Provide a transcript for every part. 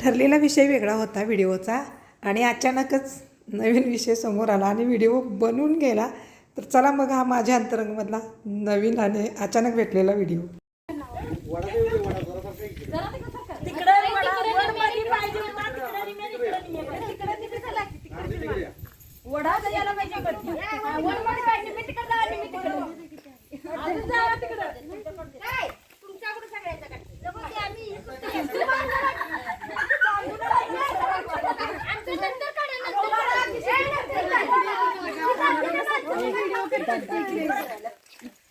ठरलेला विषय वेगळा होता व्हिडिओचा आणि अचानकच नवीन विषय समोर आला आणि व्हिडिओ बनवून गेला तर चला मग हा माझ्या अंतरंगमधला नवीन आणि अचानक भेटलेला व्हिडिओ वडा तर यायला पाहिजे वरती. हा, वरमध्ये पाहिजे. मी तिकडं जाणार, मी तिकडं. अजून जावा तिकडं. काय? तुमच्याकडे सगळ्याचं काय? नको ते आम्ही आमचं नंतर काढा, नंतर काढा.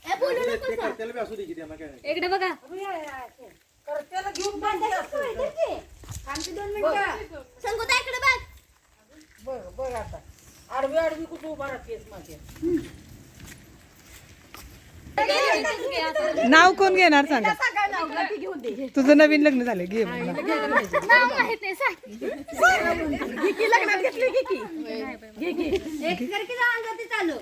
ए, बोलू नको सर. इकडे बघा संगोता इकडे बघ. आडवी आडवी कुठं उभा राहतेस माझ्या नाव कोण घेणार सांगा. तुझं नवीन लग्न झालं घे मग नाव. नाव माहीत नाही सांग. लग्नात घेतली की की एक करकी जाऊन जाते चालू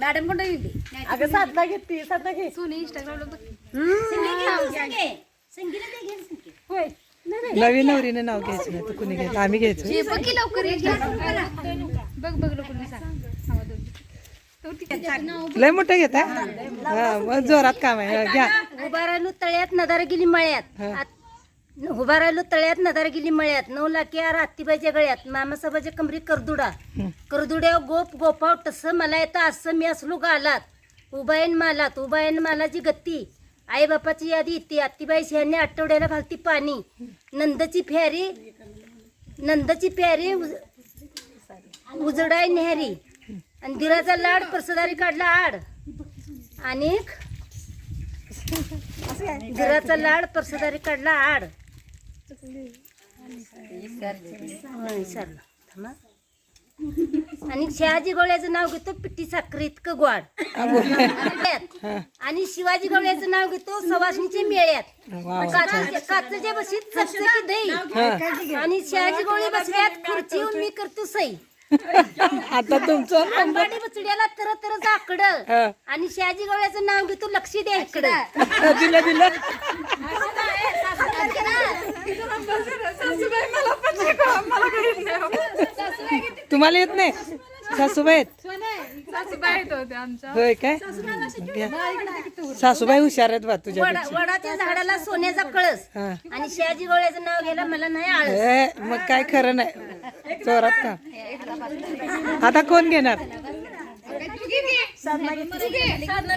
मॅडम कोणता गेली? अगं साधना घेतली साधना घे. सोनी इंस्टाग्रामला होय. नवीन नवरीने नाव घ्यायचं नाही तर कुणी घ्यायचं? आम्ही घ्यायचं. बघ की लवकर बघ बघ लवकर मी सांग लय मोठं घेत हा मग जोरात काम आहे. हा, घ्या. उभा राहिलो तळ्यात नदार गेली मळ्यात. आत- उभा राहिलो तळ्यात नदार गेली मळ्यात. नऊ लाखी आर हत्तीबाईच्या गळ्यात. मामासाहेबाच्या कमरी करदुडा. करदुड्या गोप गोपाव तसं मला येतं असं मी असलो गालात. उभायन मालात. उभायन मालाची गत्ती आई बापाची यादी इथे आत्तीबाई शहाणे आठवड्याला घालती पाणी. नंदची फेरी नंदची उज- उजडाय नेहरी. आणि दिराचा लाड परसदारी काढला आड. आणि दिराचा लाड परसदारी काढला आड. विसरलं. थांबा. आणि शहाजी गवळ्याचं नाव घेतो पिट्टी साखर इतकं ग्वाड आणि शिवाजी गवळ्याचं नाव घेतो सवासणीचे मेळ्यात. काच- काचेच्या बशीत चकचकी दही. आणि शहाजी गवळी बसल्यात खुर्चीवर मी करतो सई. आता तुमचं अंबाडी बचड्याला तर तर जाकड हा. आणि शहाजी गवळ्याचं नाव घेतो लक्ष द्या इकडं दिलं दिलं. तुम्हाला येत नाही? सासूबाई आहेत? होय काय. सासूबाई हुशार आहेत बा तुझ्या वडा- वडाच्या झाडाला सोन्याचा कळस हा. आणि शहाजी गवळ्याचं नाव घ्यायला मला नाही आळस. ए, मग काय खरं नाही. चोरात का? आता कोण घेणार? साधना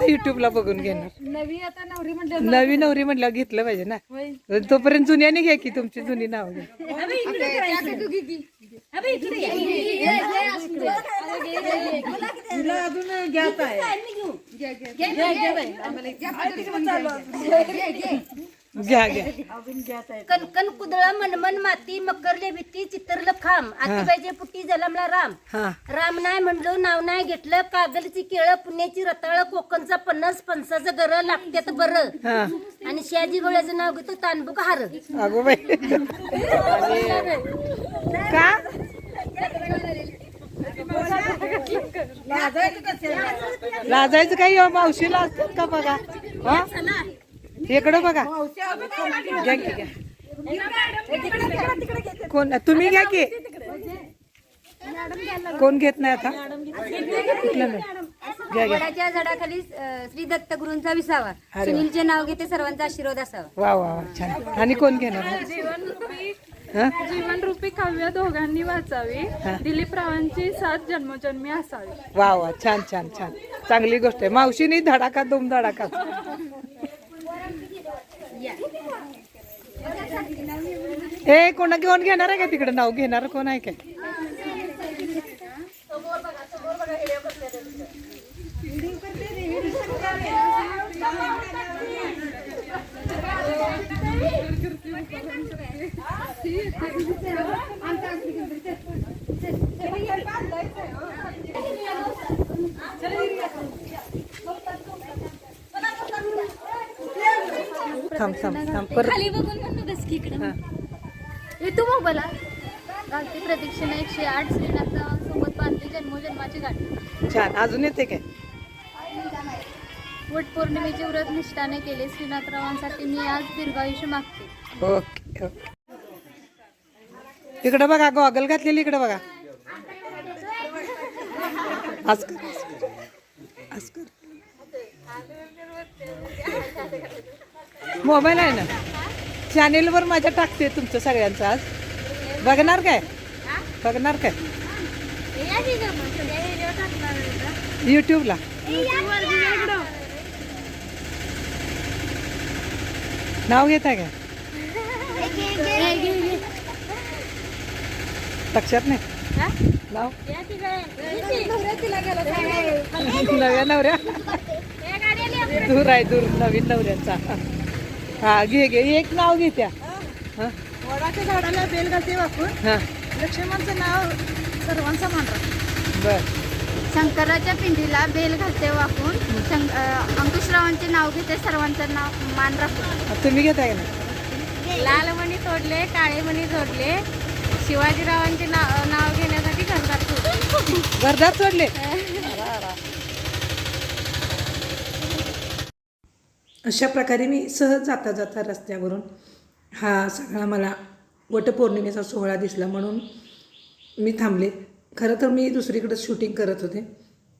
तर युट्यूबला बघून घेणार. नवी आता नवरी म्हणलं नवी नवरी म्हटल्यावर घेतलं पाहिजे ना. तोपर्यंत जुन्याने घ्या की तुमची जुनी नाव घ्या. घ्या घ्या. कणकण कुदळ मनमन माती मकरले भीती चितरलं खांब. आतीबाईचे पुट्टी जलमला राम. हा. राम नाही म्हणलं नाव नाही घेतलं कागलची केळं पुण्याची रताळ कोकणचा पन्नास पणसाचं गर लागत्यात बरं. आणि शहाजी गवळ्याचं नाव घेतो तानबुक हार. अगो बाई. का? लाजायचं काही हो, मावशीला असतात का बघा? हा? इकडं बघा. घ्या की. घ्या कोण? तुम्ही घ्या की. कोण घेत नाही आता? कुठलं नाही घ्या घ्या. वडाच्या झाडाखाली अं, श्री दत्त गुरूंचा विसावा. अरे वा. सुनीलचे नाव घेते सर्वांचा आशीर्वाद असावा. वा वा वा छान. आणि कोण घेणार? हा? जीवनरूपी काव्य दोघांनी वाचावी. दिलीप रावांची साथ जन्मोजन्मी असावी. वा वा छान छान छान. चांगली गोष्ट आहे. मावशीने धडाका दोम धडाका ए, कोणा घेऊन घेणार आहे तिकडे? नाव घेणार कोण आहे काय? थांब थांब थांब, परत येतो मोबाईला घालते प्रदक्षिणा एकशे आठ श्रीनाथ सोबत बांधली जन्मोजन्माची गाठी छान. अजून येते काय? वटपौर्णिमेचे व्रत निष्ठाने केले. श्रीनाथरावांसाठी मी आज दीर्घायुष्य मागते. Okay okay. इकडं बघा गॉगल घातलेली इकडं बघा. आज आज मोबाईल आहे ना? चॅनेलवर माझ्या टाकते तुमचं सगळ्यांचं आज. बघणार काय? बघणार काय? यूट्यूबला नाव घेत आहे का लक्षात नाही? नाव? नव्या नवऱ्या? दूर आहे दूर. नवीन नवऱ्याचा. हा घे घे. एक नाव घे त्या. हा. वडाच्या झाडाला बेल घालते वापरून हा. लक्ष्मणचं नाव सर्वांचा मांडरा बर. शंकराच्या पिंडीला बेल घालते वाकून. शंक अंकुशरावांचे नाव घेते सर्वांचं नाव मान राखून तुम्ही घेताय का नाही? लाल मणी तोडले काळे मणी जोडले. शिवाजीरावांचे नाव नाव घेण्यासाठी घरदार सोडले. घरदार सोडले? अशा प्रकारे मी सहज जाता जाता रस्त्यावरून हा सगळा मला वटपौर्णिमेचा सोहळा दिसला म्हणून मी थांबले. खरं तर मी दुसरीकडे शूटिंग करत होते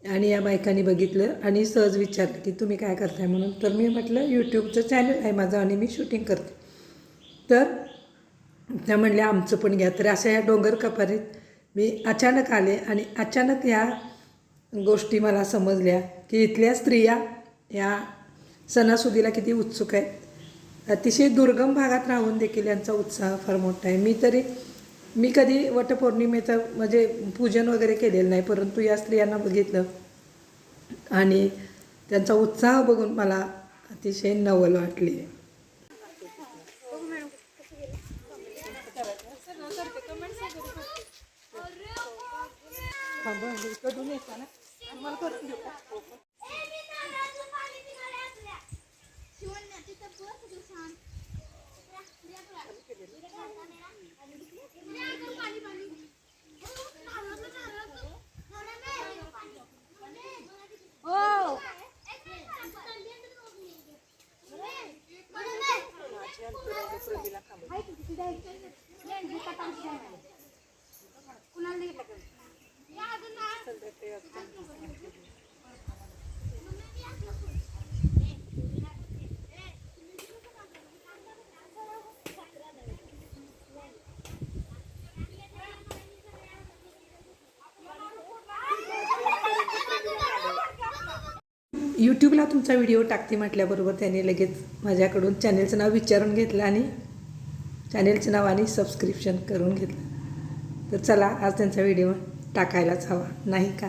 आणि या बायकांनी बघितलं आणि सहज विचारलं की तुम्ही काय करताय म्हणून. तर मी म्हटलं यूट्यूबचं चॅनल आहे माझं आणि मी शूटिंग करते. तर त्या म्हणल्या आमचं पण घ्या. तर अशा या डोंगर कपारीत मी अचानक आले आणि अचानक ह्या गोष्टी मला समजल्या की इथल्या स्त्रिया या सणासुदीला किती उत्सुक आहेत अतिशय दुर्गम भागात राहून देखील यांचा उत्साह फार मोठा आहे. मी तरी मी कधी वटपौर्णिमेचं म्हणजे पूजन वगैरे केलेलं नाही परंतु या स्त्रियांना बघितलं आणि त्यांचा उत्साह बघून मला अतिशय नवल वाटली. आहे Gracias. यूट्यूबला तुमचा व्हिडिओ टाकते म्हटल्याबरोबर त्याने लगेच माझ्याकडून चॅनेलचं नाव विचारून घेतलं आणि चॅनेलचं नाव आणि सबस्क्रिप्शन करून घेतलं. तर चला आज त्यांचा व्हिडिओ टाकायलाच हवा. नाही का?